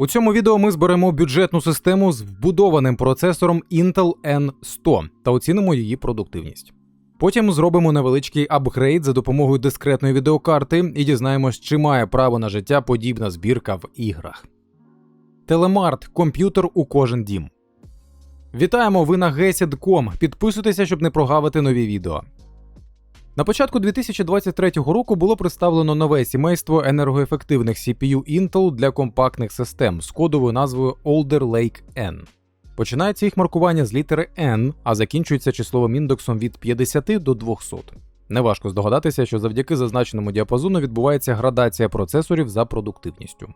У цьому відео ми зберемо бюджетну систему з вбудованим процесором Intel N100 та оцінимо її продуктивність. Потім зробимо невеличкий апгрейд за допомогою дискретної відеокарти і дізнаємось, чи має право на життя подібна збірка в іграх. Телемарт комп'ютер у кожен дім. Вітаємо! Ви на GESED.com. Підписуйтеся, щоб не прогавити нові відео. На початку 2023 року було представлено нове сімейство енергоефективних CPU Intel для компактних систем з кодовою назвою Alder Lake N. Починається їх маркування з літери N, а закінчується числовим індексом від 50 до 200. Неважко здогадатися, що завдяки зазначеному діапазону відбувається градація процесорів за продуктивністю.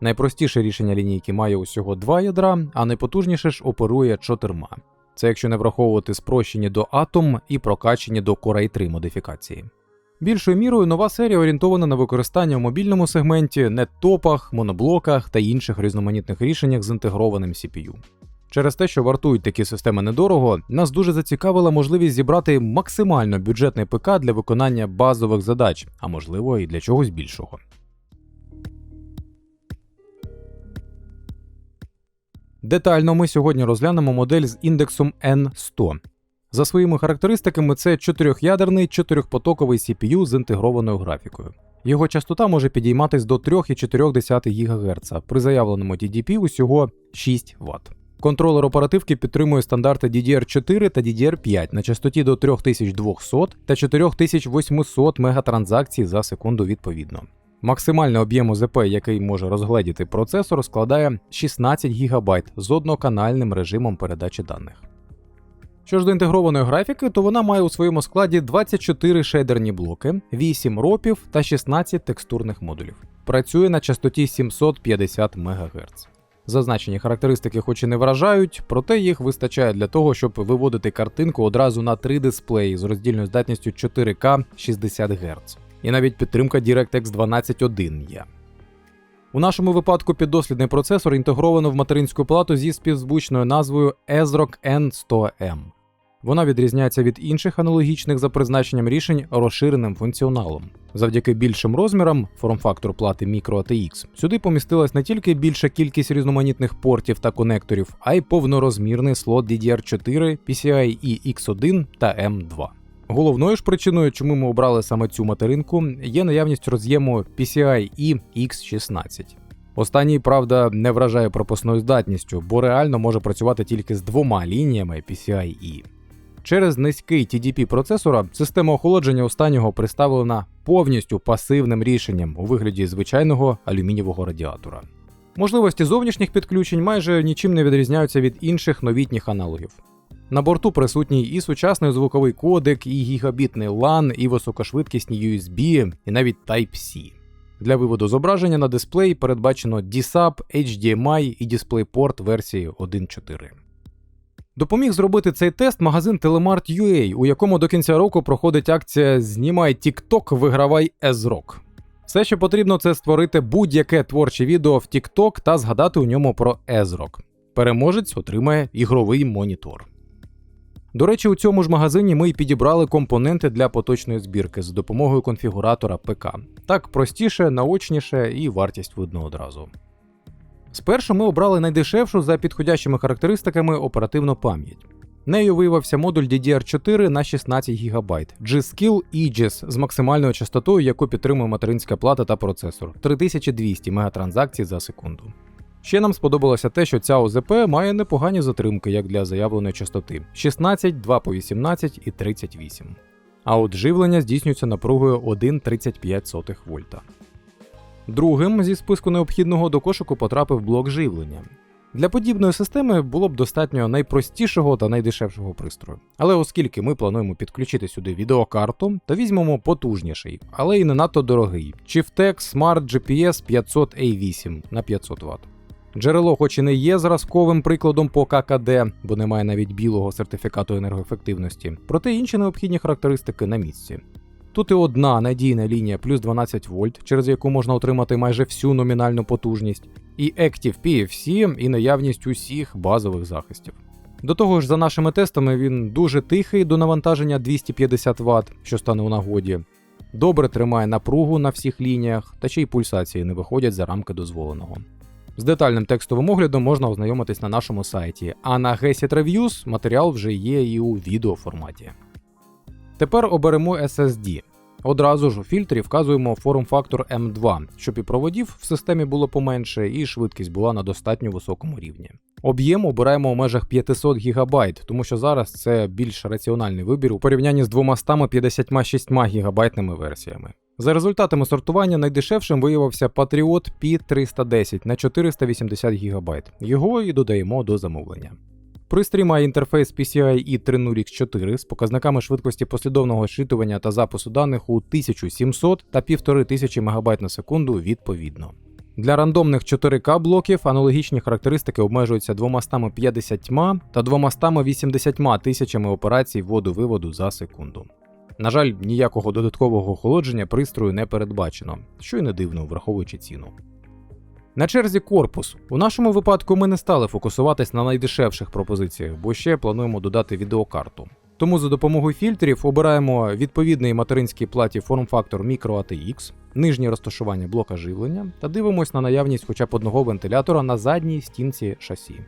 Найпростіше рішення лінійки має усього два ядра, а найпотужніше ж оперує чотирма. Це якщо не враховувати спрощені до Atom і прокачені до Core i 3 модифікації. Більшою мірою нова серія орієнтована на використання в мобільному сегменті, неттопах, моноблоках та інших різноманітних рішеннях з інтегрованим CPU. Через те, що вартують такі системи недорого, нас дуже зацікавила можливість зібрати максимально бюджетний ПК для виконання базових задач, а можливо і для чогось більшого. Детально ми сьогодні розглянемо модель з індексом N100. За своїми характеристиками, це чотирьохядерний чотирьохпотоковий CPU з інтегрованою графікою. Його частота може підійматись до 3,4 ГГц, при заявленому TDP усього 6 Вт. Контролер оперативки підтримує стандарти DDR4 та DDR5 на частоті до 3200 та 4800 мегатранзакцій за секунду відповідно. Максимальний об'єм ОЗП, який може розгледіти процесор, складає 16 ГБ з одноканальним режимом передачі даних. Що ж до інтегрованої графіки, то вона має у своєму складі 24 шейдерні блоки, 8 ропів та 16 текстурних модулів. Працює на частоті 750 МГц. Зазначені характеристики, хоч і не вражають, проте їх вистачає для того, щоб виводити картинку одразу на 3 дисплеї з роздільною здатністю 4К 60 Гц. І навіть підтримка DirectX 12.1 є. У нашому випадку піддослідний процесор інтегровано в материнську плату зі співзвучною назвою ESRock N100M. Вона відрізняється від інших аналогічних за призначенням рішень розширеним функціоналом. Завдяки більшим розмірам, форм-фактор плати Micro ATX, сюди помістилась не тільки більша кількість різноманітних портів та конекторів, а й повнорозмірний слот DDR4, PCIe X1 та M2. Головною ж причиною, чому ми обрали саме цю материнку, є наявність роз'єму PCIe X16. Останній, правда, не вражає пропускною здатністю, бо реально може працювати тільки з двома лініями PCIe. Через низький TDP процесора система охолодження останнього представлена повністю пасивним рішенням у вигляді звичайного алюмінієвого радіатора. Можливості зовнішніх підключень майже нічим не відрізняються від інших новітніх аналогів. На борту присутній і сучасний звуковий кодек, і гігабітний LAN, і високошвидкісні USB, і навіть Type-C. Для виводу зображення на дисплей передбачено DSAP, HDMI і DisplayPort версії 1.4. Допоміг зробити цей тест магазин Telemart.ua, у якому до кінця року проходить акція Знімай TikTok, вигравай EZROCK. Все, що потрібно, це створити будь-яке творче відео в TikTok та згадати у ньому про EZROCK. Переможець отримає ігровий монітор. До речі, у цьому ж магазині ми й підібрали компоненти для поточної збірки з допомогою конфігуратора ПК. Так простіше, наочніше і вартість видно одразу. Спершу ми обрали найдешевшу за підходящими характеристиками оперативну пам'ять. Нею виявився модуль DDR4 на 16 ГБ G-Skill Aegis з максимальною частотою, яку підтримує материнська плата та процесор 3200 мегатранзакцій за секунду. Ще нам сподобалося те, що ця ОЗП має непогані затримки, як для заявленої частоти 16, 2 по 18 і 38. А от живлення здійснюється напругою 1,35 вольта. Другим зі списку необхідного до кошику потрапив блок живлення. Для подібної системи було б достатньо найпростішого та найдешевшого пристрою. Але оскільки ми плануємо підключити сюди відеокарту, то візьмемо потужніший, але і не надто дорогий Chieftec Smart GPS 500A8 на 500 Вт. Джерело, хоч і не є зразковим прикладом по ККД, бо немає навіть білого сертифікату енергоефективності, проте інші необхідні характеристики на місці. Тут і одна надійна лінія плюс 12 вольт, через яку можна отримати майже всю номінальну потужність, і Active PFC, і наявність усіх базових захистів. До того ж, за нашими тестами, він дуже тихий до навантаження 250 Вт, що стане у нагоді. Добре тримає напругу на всіх лініях, та ще й пульсації не виходять за рамки дозволеного. З детальним текстовим оглядом можна ознайомитись на нашому сайті, а на Gesit Reviews матеріал вже є і у відеоформаті. Тепер оберемо SSD. Одразу ж у фільтрі вказуємо форм-фактор M2, щоб і проводів в системі було поменше, і швидкість була на достатньо високому рівні. Об'єм обираємо у межах 500 ГБ, тому що зараз це більш раціональний вибір у порівнянні з 256 ГБ версіями. За результатами сортування найдешевшим виявився Patriot P310 на 480 ГБ. Його і додаємо до замовлення. Пристрій має інтерфейс PCI e 30X4 з показниками швидкості послідовного зчитування та запису даних у 1700 та 1500 МБ на секунду відповідно. Для рандомних 4К блоків аналогічні характеристики обмежуються 250 та 280 тисячами операцій вводу-виводу за секунду. На жаль, ніякого додаткового охолодження пристрою не передбачено, що й не дивно, враховуючи ціну. На черзі корпус. У нашому випадку ми не стали фокусуватись на найдешевших пропозиціях, бо ще плануємо додати відеокарту. Тому за допомогою фільтрів обираємо відповідний материнській платі форм-фактор Micro ATX, нижнє розташування блока живлення та дивимось на наявність хоча б одного вентилятора на задній стінці шасі.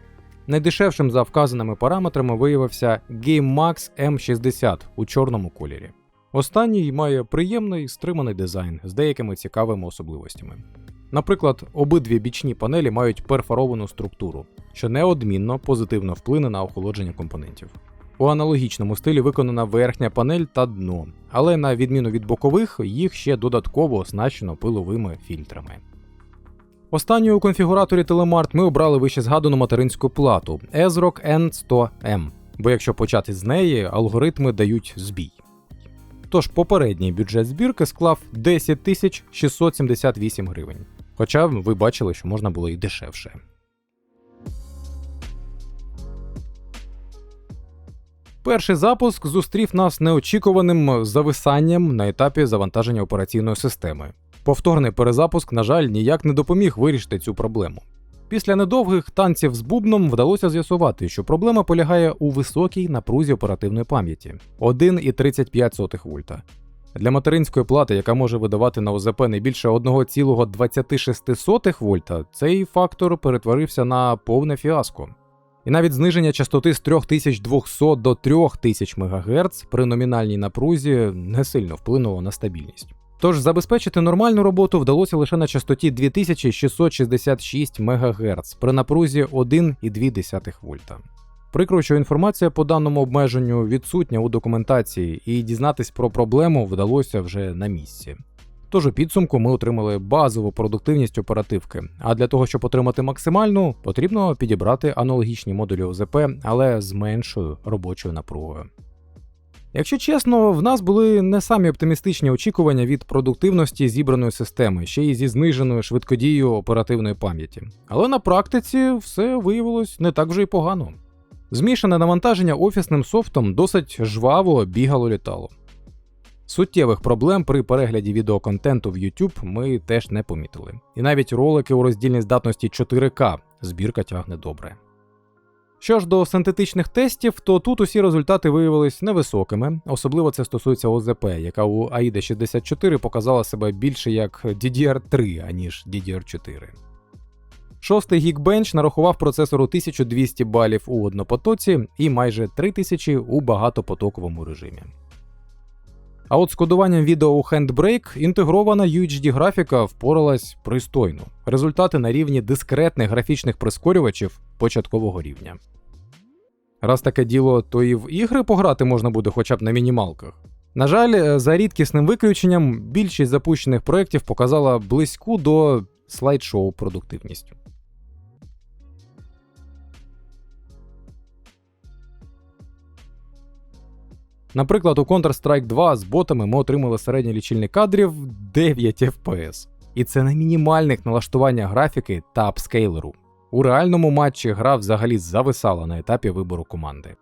Найдешевшим за вказаними параметрами виявився GameMax M60 у чорному кольорі. Останній має приємний стриманий дизайн з деякими цікавими особливостями. Наприклад, обидві бічні панелі мають перфоровану структуру, що неодмінно позитивно вплине на охолодження компонентів. У аналогічному стилі виконана верхня панель та дно, але на відміну від бокових, їх ще додатково оснащено пиловими фільтрами. Останньою у конфігураторі Telemart ми обрали вище згадану материнську плату ESRock N100M, бо якщо почати з неї, алгоритми дають збій. Тож попередній бюджет збірки склав 10 678 гривень. Хоча ви бачили, що можна було і дешевше. Перший запуск зустрів нас неочікуваним зависанням на етапі завантаження операційної системи. Повторний перезапуск, на жаль, ніяк не допоміг вирішити цю проблему. Після недовгих танців з бубном вдалося з'ясувати, що проблема полягає у високій напрузі оперативної пам'яті 1,35 вольта. Для материнської плати, яка може видавати на ОЗП не більше 1,26 вольта, цей фактор перетворився на повне фіаско. І навіть зниження частоти з 3200 до 3000 МГц при номінальній напрузі не сильно вплинуло на стабільність. Тож забезпечити нормальну роботу вдалося лише на частоті 2666 МГц при напрузі 1,2 вольта. Прикро, що інформація по даному обмеженню відсутня у документації, і дізнатись про проблему вдалося вже на місці. Тож у підсумку ми отримали базову продуктивність оперативки, а для того, щоб отримати максимальну, потрібно підібрати аналогічні модулі ОЗП, але з меншою робочою напругою. Якщо чесно, в нас були не самі оптимістичні очікування від продуктивності зібраної системи, ще й зі зниженою швидкодією оперативної пам'яті. Але на практиці все виявилось не так вже й погано. Змішане навантаження офісним софтом досить жваво бігало літало. Суттєвих проблем при перегляді відеоконтенту в YouTube ми теж не помітили. І навіть ролики у роздільній здатності 4К збірка тягне добре. Що ж до синтетичних тестів, то тут усі результати виявились невисокими, особливо це стосується ОЗП, яка у AIDA 64 показала себе більше як DDR3, аніж DDR4. Шостий Geekbench нарахував процесору 1200 балів у однопотоці і майже 3000 у багатопотоковому режимі. А от з кодуванням відео у Handbrake інтегрована UHD графіка впоралась пристойно. Результати на рівні дискретних графічних прискорювачів початкового рівня. Раз таке діло, то і в ігри пограти можна буде хоча б на мінімалках. На жаль, е, за рідкісним виключенням, більшість запущених проєктів показала близьку до слайд-шоу продуктивність. Наприклад, у Counter-Strike 2 з ботами ми отримали середній лічильник кадрів 9 FPS. І це на мінімальних налаштуваннях графіки та апскейлеру. У реальному матчі гра взагалі зависала на етапі вибору команди.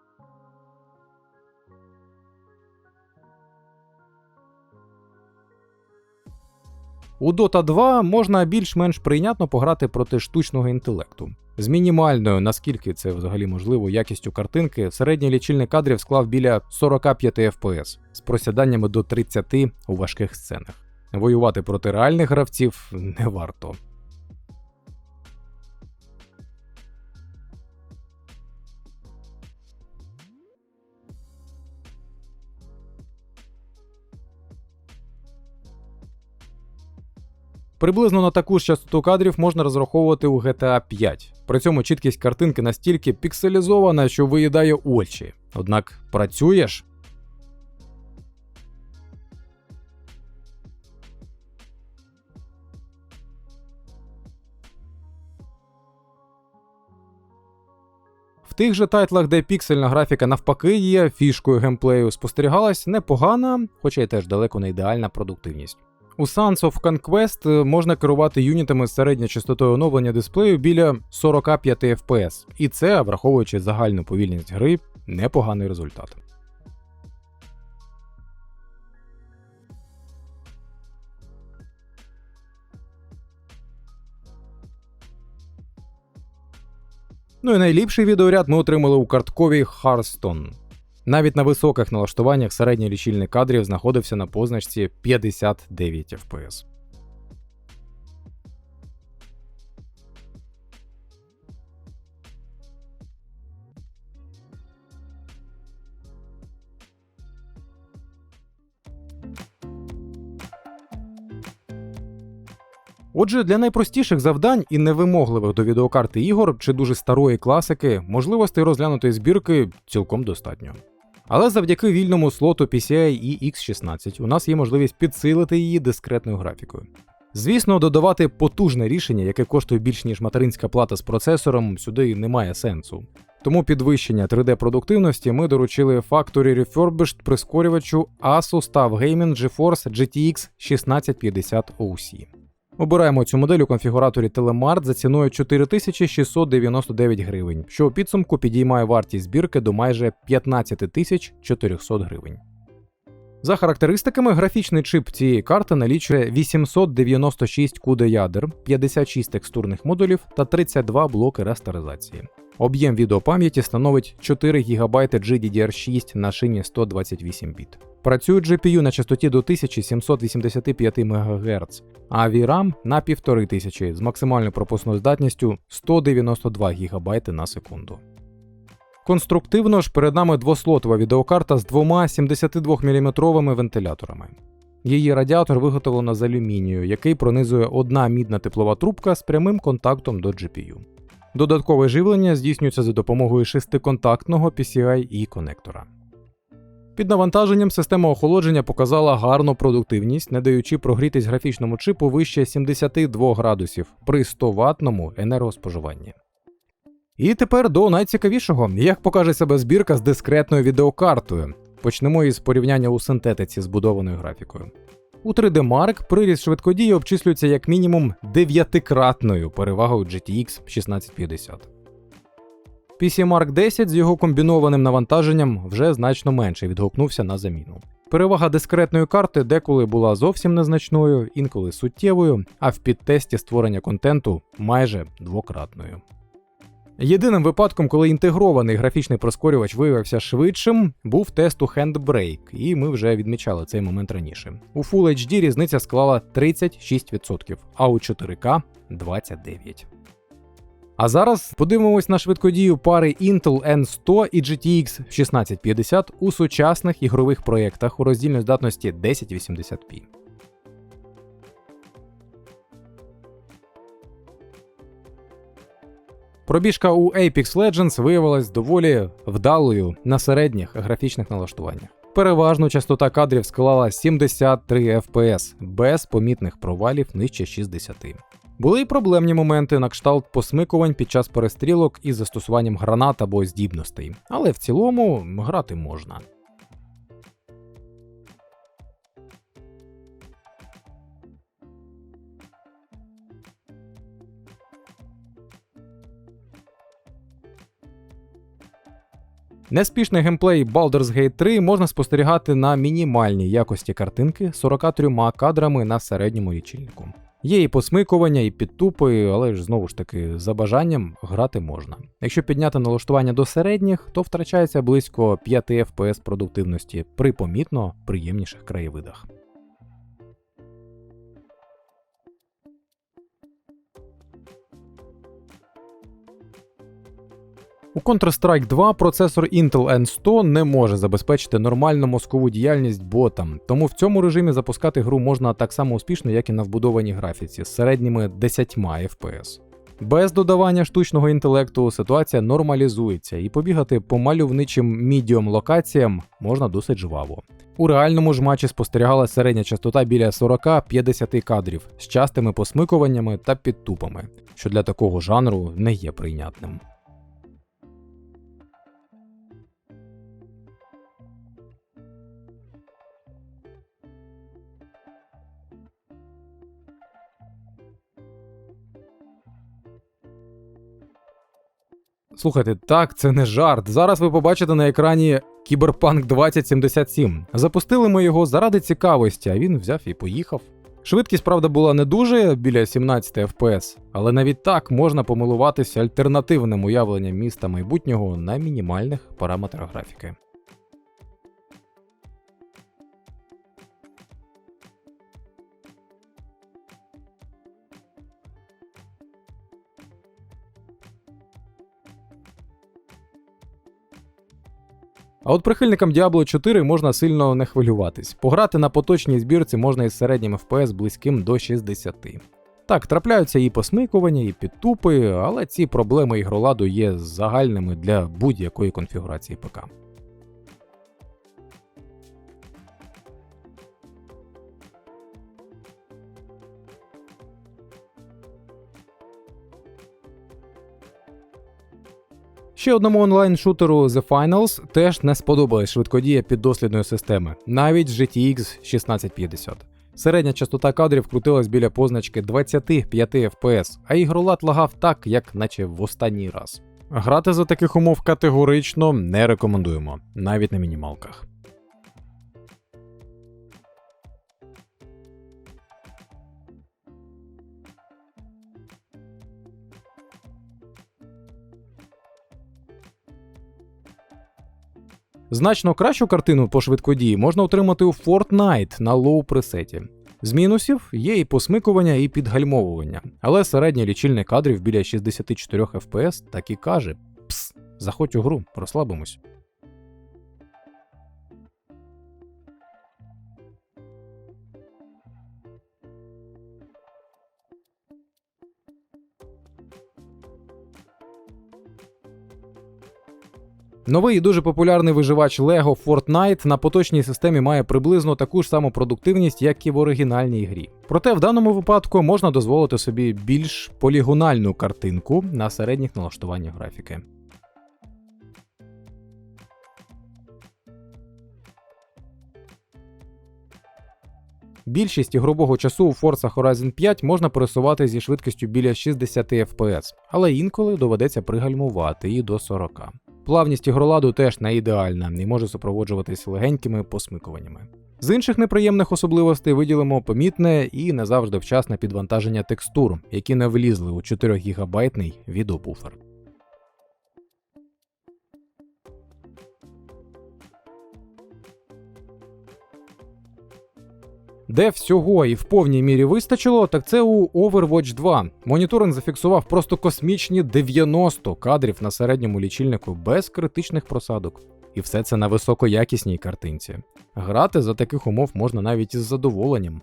У Dota 2 можна більш-менш прийнятно пограти проти штучного інтелекту. З мінімальною, наскільки це взагалі можливо, якістю картинки, середній лічильник кадрів склав біля 45 FPS з просяданнями до 30 у важких сценах. Воювати проти реальних гравців не варто. Приблизно на таку ж частоту кадрів можна розраховувати у GTA 5. При цьому чіткість картинки настільки пікселізована, що виїдає очі. Однак працюєш. В тих же тайтлах, де піксельна графіка навпаки є фішкою геймплею, спостерігалась непогана, хоча й теж далеко не ідеальна продуктивність. У Sons of Conquest можна керувати юнітами з середньою частотою оновлення дисплею біля 45 FPS, і це, враховуючи загальну повільність гри, непоганий результат. Ну і найліпший відеоряд ми отримали у картковій Hearthstone. Навіть на високих налаштуваннях середній лічильник кадрів знаходився на позначці 59 FPS. Отже, для найпростіших завдань і невимогливих до відеокарти ігор чи дуже старої класики можливостей розглянутої збірки цілком достатньо. Але завдяки вільному слоту PCI X16 у нас є можливість підсилити її дискретною графікою. Звісно, додавати потужне рішення, яке коштує більш ніж материнська плата з процесором, сюди немає сенсу. Тому підвищення 3D-продуктивності ми доручили Factory Refurbished прискорювачу Asus TUF Gaming GeForce GTX 1650 OC. Обираємо цю модель у конфігураторі Telemart за ціною 4699 гривень, що у підсумку підіймає вартість збірки до майже 15 400 гривень. За характеристиками, графічний чип цієї карти налічує 896 CUDA ядер, 56 текстурних модулів та 32 блоки растеризації. Об'єм відеопам'яті становить 4 ГБ GDDR6 на шині 128 біт. Працює GPU на частоті до 1785 МГц, а VRAM на 1500 з максимальною пропускною здатністю 192 ГБ на секунду. Конструктивно ж перед нами двослотова відеокарта з двома 72 мм вентиляторами. Її радіатор виготовлено з алюмінію, який пронизує одна мідна теплова трубка з прямим контактом до GPU. Додаткове живлення здійснюється за допомогою шестиконтактного PCI-E конектора. Під навантаженням система охолодження показала гарну продуктивність, не даючи прогрітись графічному чипу вище 72 градусів при 100 ватному енергоспоживанні. І тепер до найцікавішого, як покаже себе збірка з дискретною відеокартою. Почнемо із порівняння у синтетиці збудованою графікою. У 3D Mark приріст швидкодії обчислюється як мінімум дев'ятикратною перевагою GTX 1650. PC Mark 10 з його комбінованим навантаженням вже значно менше відгукнувся на заміну. Перевага дискретної карти деколи була зовсім незначною, інколи суттєвою, а в підтесті створення контенту майже двократною. Єдиним випадком, коли інтегрований графічний прискорювач виявився швидшим, був тест у Handbrake, і ми вже відмічали цей момент раніше. У Full HD різниця склала 36%, а у 4К 29%. А зараз подивимось на швидкодію пари Intel N100 і GTX 1650 у сучасних ігрових проєктах у роздільній здатності 1080p. Пробіжка у Apex Legends виявилась доволі вдалою на середніх графічних налаштуваннях. Переважно частота кадрів склала 73 FPS без помітних провалів нижче 60. Були й проблемні моменти на кшталт посмикувань під час перестрілок із застосуванням гранат або здібностей, але в цілому грати можна. Неспішний геймплей Baldur's Gate 3 можна спостерігати на мінімальній якості картинки 43 кадрами на середньому лічильнику. Є і посмикування, і підтупи, але ж знову ж таки за бажанням грати можна. Якщо підняти налаштування до середніх, то втрачається близько 5 FPS продуктивності при помітно приємніших краєвидах. У Counter-Strike 2 процесор Intel N100 не може забезпечити нормальну мозкову діяльність ботам, тому в цьому режимі запускати гру можна так само успішно, як і на вбудованій графіці з середніми 10 FPS. Без додавання штучного інтелекту ситуація нормалізується, і побігати по мальовничим мідіум локаціям можна досить жваво. У реальному ж матчі спостерігала середня частота біля 40-50 кадрів з частими посмикуваннями та підтупами, що для такого жанру не є прийнятним. Слухайте, так, це не жарт. Зараз ви побачите на екрані Кіберпанк 2077. Запустили ми його заради цікавості, а він взяв і поїхав. Швидкість, правда, була не дуже біля 17 FPS, але навіть так можна помилуватися альтернативним уявленням міста майбутнього на мінімальних параметрах графіки. А от прихильникам Diablo 4 можна сильно не хвилюватись. Пограти на поточній збірці можна із середнім FPS близьким до 60. Так, трапляються і посмикування, і підтупи, але ці проблеми ігроладу є загальними для будь-якої конфігурації ПК. Ще одному онлайн-шутеру The Finals теж не сподобалась швидкодія піддослідної системи, навіть GTX 1650. Середня частота кадрів крутилась біля позначки 25 FPS, а ігролад лагав так, як наче в останній раз. Грати за таких умов категорично не рекомендуємо, навіть на мінімалках. Значно кращу картину по швидкодії можна отримати у Fortnite на лоу пресеті. З мінусів є і посмикування, і підгальмовування, але середній лічильник кадрів біля 64 FPS так і каже: Пс, заходь у гру, розслабимось. Новий і дуже популярний виживач Lego Fortnite на поточній системі має приблизно таку ж саму продуктивність, як і в оригінальній грі. Проте в даному випадку можна дозволити собі більш полігональну картинку на середніх налаштуваннях графіки. Більшість ігрового часу у Forza Horizon 5 можна пересувати зі швидкістю біля 60 FPS, але інколи доведеться пригальмувати і до 40. Плавність ігроладу теж не ідеальна і може супроводжуватись легенькими посмикуваннями. З інших неприємних особливостей виділимо помітне і не завжди вчасне підвантаження текстур, які не влізли у 4 гігабайтний відеобуфер. Де всього і в повній мірі вистачило, так це у Overwatch 2. Моніторинг зафіксував просто космічні 90 кадрів на середньому лічильнику без критичних просадок. І все це на високоякісній картинці. Грати за таких умов можна навіть із задоволенням.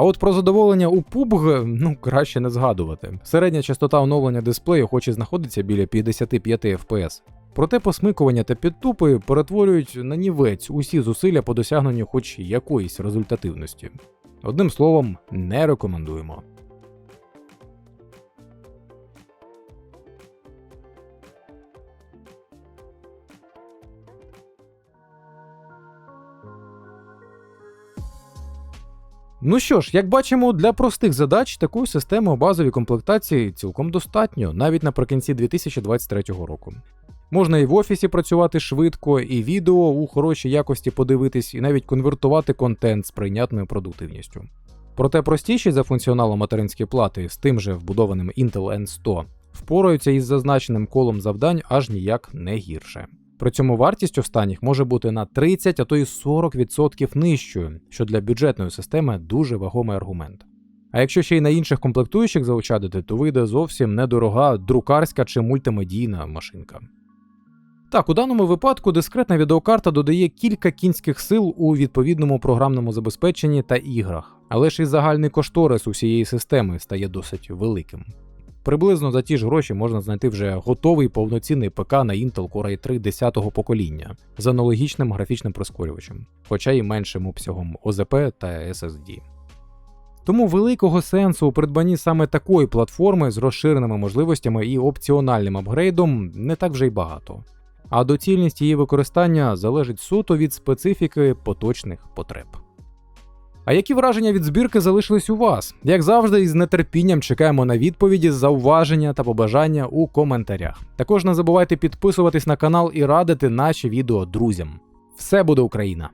А от про задоволення у PUBG, ну краще не згадувати. Середня частота оновлення дисплею хоч і знаходиться біля 55 FPS. Проте посмикування та підтупи перетворюють на нівець усі зусилля по досягненню хоч якоїсь результативності. Одним словом, не рекомендуємо. Ну що ж, як бачимо, для простих задач такої системи у базовій комплектації цілком достатньо, навіть наприкінці 2023 року. Можна і в офісі працювати швидко, і відео у хорошій якості подивитись, і навіть конвертувати контент з прийнятною продуктивністю. Проте простіші за функціоналом материнські плати з тим же вбудованим Intel N100 впораються із зазначеним колом завдань аж ніяк не гірше. При цьому вартість останніх може бути на 30, а то й 40% нижчою, що для бюджетної системи дуже вагомий аргумент. А якщо ще й на інших комплектуючих заощадити, то вийде зовсім недорога друкарська чи мультимедійна машинка. Так, у даному випадку дискретна відеокарта додає кілька кінських сил у відповідному програмному забезпеченні та іграх, але ж і загальний кошторис усієї системи стає досить великим. Приблизно за ті ж гроші можна знайти вже готовий повноцінний ПК на Intel Core i 3 10-го покоління з аналогічним графічним прискорювачем, хоча й меншим обсягом ОЗП та SSD. Тому великого сенсу у придбанні саме такої платформи з розширеними можливостями і опціональним апгрейдом не так вже й багато. А доцільність її використання залежить суто від специфіки поточних потреб. А які враження від збірки залишились у вас? Як завжди, із нетерпінням чекаємо на відповіді, зауваження та побажання у коментарях. Також не забувайте підписуватись на канал і радити наші відео друзям. Все буде Україна!